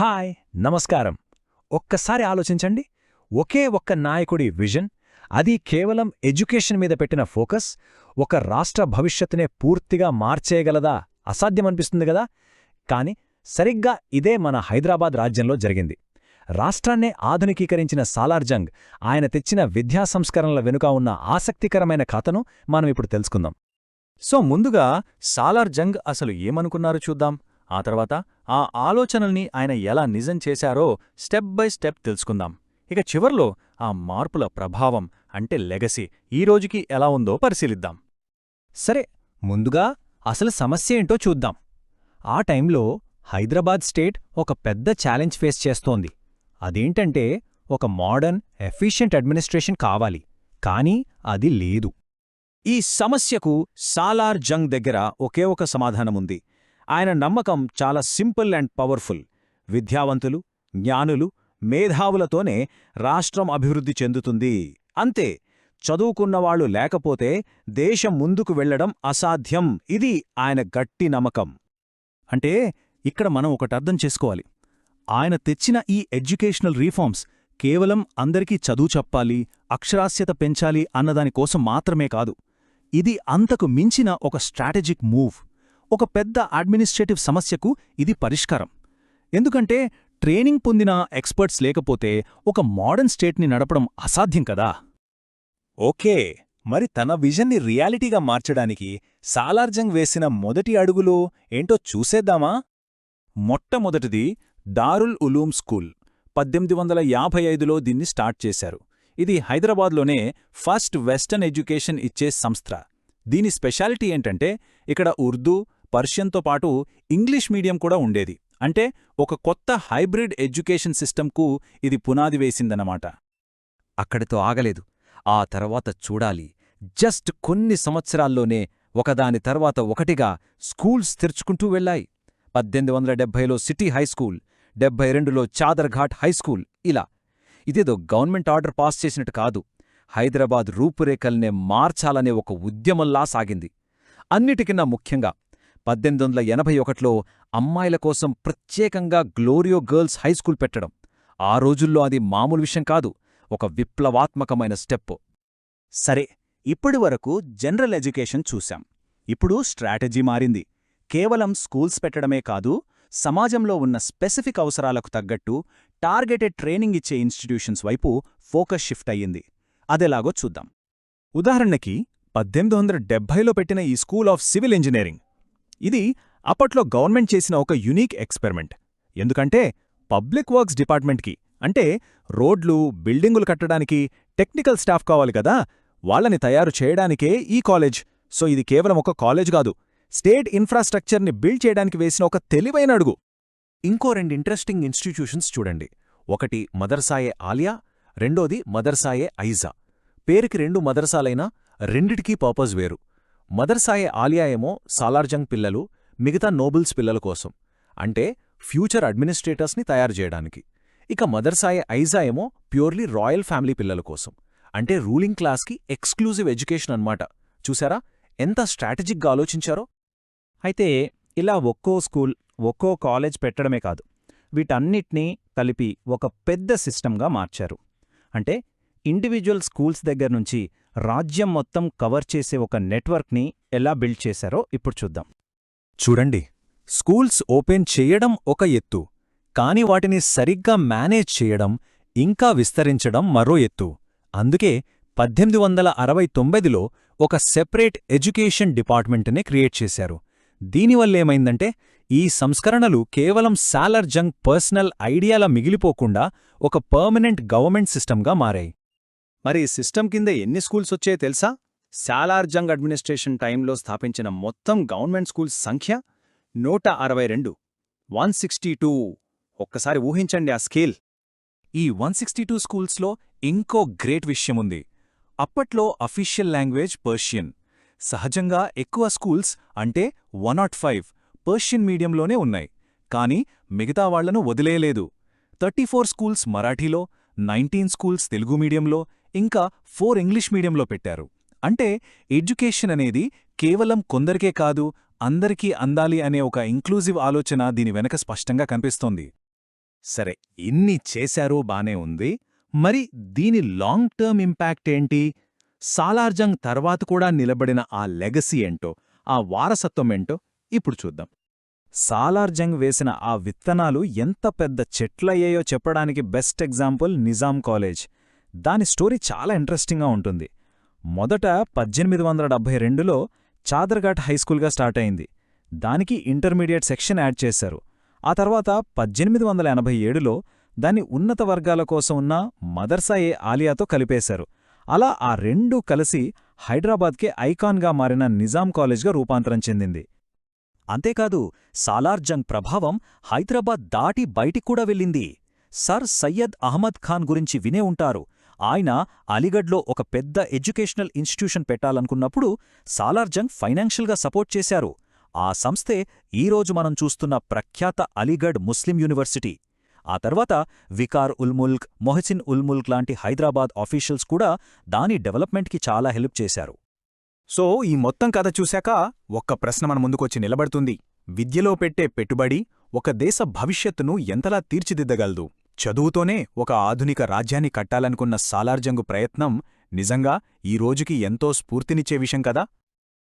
Hi నమస్కారం. ఒక్కసారి ఆలోచించండి. ఒకే ఒక్క నాయకుడి విజన్ అది కేవలం ఎడ్యుకేషన్ మీద పెట్టిన ఫోకస్ ఒక రాష్ట్ర భవిష్యత్తునే పూర్తిగా మార్చేయగలదా అసాధ్యమనిపిస్తుంది కదా? కాని సరిగ్గా ఇదే మన హైదరాబాద్ రాజ్యంలో జరిగింది. రాష్ట్రాన్నే ఆధునికీకరించిన సాలార్జంగ్ ఆయన తెచ్చిన విద్యా సంస్కరణల వెనుక ఉన్న ఆసక్తికరమైన కథను మనం ఇప్పుడు తెలుసుకుందాం. సో ముందుగా సాలార్జంగ్ అసలు ఏమనుకున్నారో చూద్దాం. ఆ తర్వాత ఆ ఆలోచనల్ని ఆయన ఎలా నిజం చేశారో స్టెప్ బై స్టెప్ తెలుసుకుందాం. ఇక చివర్లో ఆ మార్పుల ప్రభావం అంటే లెగసీ ఈ రోజుకి ఎలా ఉందో పరిశీలిద్దాం. సరే ముందుగా అసలు సమస్య ఏంటో చూద్దాం. ఆ టైంలో హైదరాబాద్ స్టేట్ ఒక పెద్ద ఛాలెంజ్ ఫేస్ చేస్తోంది. అదేంటంటే ఒక మోడర్న్ ఎఫిషియెంట్ అడ్మినిస్ట్రేషన్ కావాలి కానీ అది లేదు. ఈ సమస్యకు సాలార్ జంగ్ దగ్గర ఒకే ఒక సమాధానముంది. ఆయన నమ్మకం చాలా సింపుల్ అండ్ పవర్ఫుల్. విద్యావంతులు జ్ఞానులు మేధావులతోనే రాష్ట్రం అభివృద్ధి చెందుతుంది. అంతే చదువుకున్నవాళ్ళు లేకపోతే దేశం ముందుకు వెళ్ళడం అసాధ్యం. ఇది ఆయన గట్టి నమ్మకం. అంటే ఇక్కడ మనం ఒకటర్థం చేసుకోవాలి. ఆయన తెచ్చిన ఈ ఎడ్యుకేషనల్ రీఫార్మ్స్ కేవలం అందరికీ చదువు చెప్పాలి అక్షరాస్యత పెంచాలి అన్నదానికోసం మాత్రమే కాదు. ఇది అంతకు మించిన ఒక స్ట్రాటజిక్ మూవ్. ఒక పెద్ద అడ్మినిస్ట్రేటివ్ సమస్యకు ఇది పరిష్కారం. ఎందుకంటే ట్రైనింగ్ పొందిన ఎక్స్పర్ట్స్ లేకపోతే ఒక మోడర్న్ స్టేట్ని నడపడం అసాధ్యం కదా. ఓకే మరి తన విజన్ని రియాలిటీగా మార్చడానికి సాలార్జంగ్ వేసిన మొదటి అడుగులు ఏంటో చూసేద్దామా? మొట్టమొదటిది దారుల్ ఉలూమ్ స్కూల్. పద్దెనిమిది వందల యాభై ఐదులో దీన్ని స్టార్ట్ చేశారు. ఇది హైదరాబాద్లోనే ఫస్ట్ వెస్టర్న్ ఎడ్యుకేషన్ ఇచ్చే సంస్థ. దీని స్పెషాలిటీ ఏంటంటే ఇక్కడ ఉర్దూ పర్షియన్తో పాటు ఇంగ్లీష్ మీడియం కూడా ఉండేది. అంటే ఒక కొత్త హైబ్రిడ్ ఎడ్యుకేషన్ సిస్టంకు ఇది పునాది వేసిందన్నమాట. అక్కడితో ఆగలేదు. ఆ తర్వాత చూడాలి. జస్ట్ కొన్ని సంవత్సరాల్లోనే ఒకదాని తర్వాత ఒకటిగా స్కూల్స్ తెరుచుకుంటూ వెళ్ళాయి పద్దెనిమిది వందల డెబ్భైలో సిటీ హైస్కూల్ డెబ్బై రెండులో చాదర్ఘాట్ హైస్కూల్ ఇలా. ఇదేదో గవర్నమెంట్ ఆర్డర్ పాస్ చేసినట్టు కాదు. హైదరాబాద్ రూపురేఖల్నే మార్చాలనే ఒక ఉద్యమంలా సాగింది. అన్నిటికన్నా ముఖ్యంగా పద్దెనిమిది వందల ఎనభై ఒకటిలో అమ్మాయిల కోసం ప్రత్యేకంగా గ్లోరియో గర్ల్స్ హైస్కూల్ పెట్టడం. ఆ రోజుల్లో అది మామూలు విషయం కాదు ఒక విప్లవాత్మకమైన స్టెప్. సరే ఇప్పటి వరకు జనరల్ ఎడ్యుకేషన్ చూశాం. ఇప్పుడు స్ట్రాటజీ మారింది. కేవలం స్కూల్స్ పెట్టడమే కాదు సమాజంలో ఉన్న స్పెసిఫిక్ అవసరాలకు తగ్గట్టు టార్గెటెడ్ ట్రైనింగ్ ఇచ్చే ఇన్స్టిట్యూషన్స్ వైపు ఫోకస్ షిఫ్ట్ అయ్యింది. అదెలాగో చూద్దాం. ఉదాహరణకి పద్దెనిమిది వందల డెబ్బైలో పెట్టిన ఈ స్కూల్ ఆఫ్ సివిల్ ఇంజనీరింగ్. ఇది అప్పట్లో గవర్నమెంట్ చేసిన ఒక యునీక్ ఎక్స్పెరిమెంట్. ఎందుకంటే పబ్లిక్ వర్క్స్ డిపార్ట్మెంట్కి అంటే రోడ్లు బిల్డింగులు కట్టడానికి టెక్నికల్ స్టాఫ్ కావాలి కదా వాళ్ళని తయారు చేయడానికే ఈ కాలేజ్. సో ఇది కేవలం ఒక కాలేజ్ కాదు స్టేట్ ఇన్ఫ్రాస్ట్రక్చర్ని బిల్డ్ చేయడానికి వేసిన ఒక తెలివైన అడుగు. ఇంకో రెండు ఇంట్రెస్టింగ్ ఇన్స్టిట్యూషన్స్ చూడండి. ఒకటి మదర్సాయే ఆలియా రెండోది మదర్సాయే ఐజా. పేరుకి రెండు మదర్సాలైనా రెండిటికీ పర్పస్ వేరు. మదర్సాయే ఆలియా ఏమో సాలార్జంగ్ పిల్లలు మిగతా నోబుల్స్ పిల్లల కోసం. అంటే ఫ్యూచర్ అడ్మినిస్ట్రేటర్స్ని తయారు చేయడానికి. ఇక మదర్సాయే ఐజా ఏమో ప్యూర్లీ రాయల్ ఫ్యామిలీ పిల్లల కోసం. అంటే రూలింగ్ క్లాస్కి ఎక్స్క్లూజివ్ ఎడ్యుకేషన్ అన్నమాట. చూసారా? ఎంత స్ట్రాటజిక్గా ఆలోచించారో? అయితే ఇలా ఒక్కో స్కూల్ ఒక్కో కాలేజ్ పెట్టడమే కాదు. వీటన్నిటినీ కలిపి ఒక పెద్ద సిస్టంగా మార్చారు. అంటే ఇండివిజువల్ స్కూల్స్ దగ్గర నుంచి రాజ్యం మొత్తం కవర్ చేసే ఒక నెట్వర్క్ని ఎలా బిల్డ్ చేశారో ఇప్పుడు చూద్దాం. చూడండి స్కూల్స్ ఓపెన్ చేయడం ఒక ఎత్తు కాని వాటిని సరిగ్గా మేనేజ్ చేయడం ఇంకా విస్తరించడం మరో ఎత్తు. అందుకే పద్దెనిమిది వందల అరవై తొమ్మిదిలో ఒక సెపరేట్ ఎడ్యుకేషన్ డిపార్ట్మెంట్నే క్రియేట్ చేశారు. దీనివల్లేమైందంటే ఈ సంస్కరణలు కేవలం సాలర్జంగ్ పర్సనల్ ఐడియాల మిగిలిపోకుండా ఒక పర్మనెంట్ గవర్నమెంట్ సిస్టంగా మారాయి. మరి ఈ సిస్టమ్ కింద ఎన్ని స్కూల్స్ వచ్చాయో తెలుసా? సాలార్జంగ్ అడ్మినిస్ట్రేషన్ టైంలో స్థాపించిన మొత్తం గవర్నమెంట్ స్కూల్స్ సంఖ్య నూట అరవై రెండు. One sixty two. ఒక్కసారి ఊహించండి ఆ స్కేల్. ఈ వన్ సిక్స్టీ టూ స్కూల్స్లో ఇంకో గ్రేట్ విషయముంది. అప్పట్లో అఫీషియల్ లాంగ్వేజ్ పర్షియన్. సహజంగా ఎక్కువ స్కూల్స్ అంటే వన్ నాట్ ఫైవ్ పర్షియన్ మీడియంలోనే ఉన్నాయి. కానీ మిగతా వాళ్ళను వదిలేయలేదు. థర్టీ ఫోర్ స్కూల్స్ మరాఠీలో నైన్టీన్ స్కూల్స్ తెలుగు మీడియంలో ఇంకా ఫోర్ ఇంగ్లీష్ మీడియంలో పెట్టారు. అంటే ఎడ్యుకేషన్ అనేది కేవలం కొందరికే కాదు అందరికీ అందాలి అనే ఒక ఇంక్లూజివ్ ఆలోచన దీని వెనక స్పష్టంగా కనిపిస్తోంది. సరే ఇన్ని చేశారో బానే ఉంది. మరి దీని లాంగ్ టర్మ్ ఇంపాక్ట్ ఏంటి? సాలార్జంగ్ తర్వాత కూడా నిలబడిన ఆ లెగసీ ఏంటో ఆ వారసత్వం ఏంటో ఇప్పుడు చూద్దాం. సాలార్జంగ్ వేసిన ఆ విత్తనాలు ఎంత పెద్ద చెట్లయ్యాయో చెప్పడానికి బెస్ట్ ఎగ్జాంపుల్ నిజాం కాలేజ్. దాని స్టోరీ చాలా ఇంట్రెస్టింగ్గా ఉంటుంది. మొదట పద్దెనిమిది వందల డెబ్బై రెండులో చాదర్ఘాట్ హైస్కూల్గా స్టార్ట్ అయింది. దానికి ఇంటర్మీడియట్ సెక్షన్ యాడ్ చేశారు. ఆ తర్వాత పద్దెనిమిది వందల ఎనభై ఏడులో దాన్ని ఉన్నత వర్గాల కోసం ఉన్న మదర్సా ఏ ఆలియాతో కలిపేశారు. అలా ఆ రెండూ కలిసి హైదరాబాద్కే ఐకాన్గా మారిన నిజాం కాలేజ్గా రూపాంతరం చెందింది. అంతేకాదు సాలార్జంగ్ ప్రభావం హైదరాబాద్ దాటి బయటికి వెళ్ళింది. సర్ సయ్యద్ అహ్మద్ ఖాన్ గురించి వినే ఉంటారు. ఆయన అలీగఢ్లో ఒక పెద్ద ఎడ్యుకేషనల్ ఇన్స్టిట్యూషన్ పెట్టాలనుకున్నప్పుడు సాలార్జంగ్ ఫైనాన్షియల్గా సపోర్ట్ చేశారు. ఆ సంస్థే ఈరోజు మనం చూస్తున్న ప్రఖ్యాత అలీగఢ్ ముస్లిం యూనివర్సిటీ. ఆ తర్వాత వికార్ ఉల్ముల్క్ మొహసిన్ ఉల్ ముల్క్ లాంటి హైదరాబాద్ ఆఫీషియల్స్ కూడా దాని డెవలప్మెంట్కి చాలా హెల్ప్ చేశారు. సో ఈ మొత్తం కథ చూశాక ఒక్క ప్రశ్న మన ముందుకొచ్చి నిలబడుతుంది. విద్యలో పెట్టే పెట్టుబడి ఒక దేశ భవిష్యత్తును ఎంతలా తీర్చిదిద్దగలదు? చదువుతోనే ఒక ఆధునిక రాజ్యాన్ని కట్టాలనుకున్న సాలార్జంగు ప్రయత్నం నిజంగా ఈ రోజుకి ఎంతో స్ఫూర్తినిచ్చే విషయం కదా?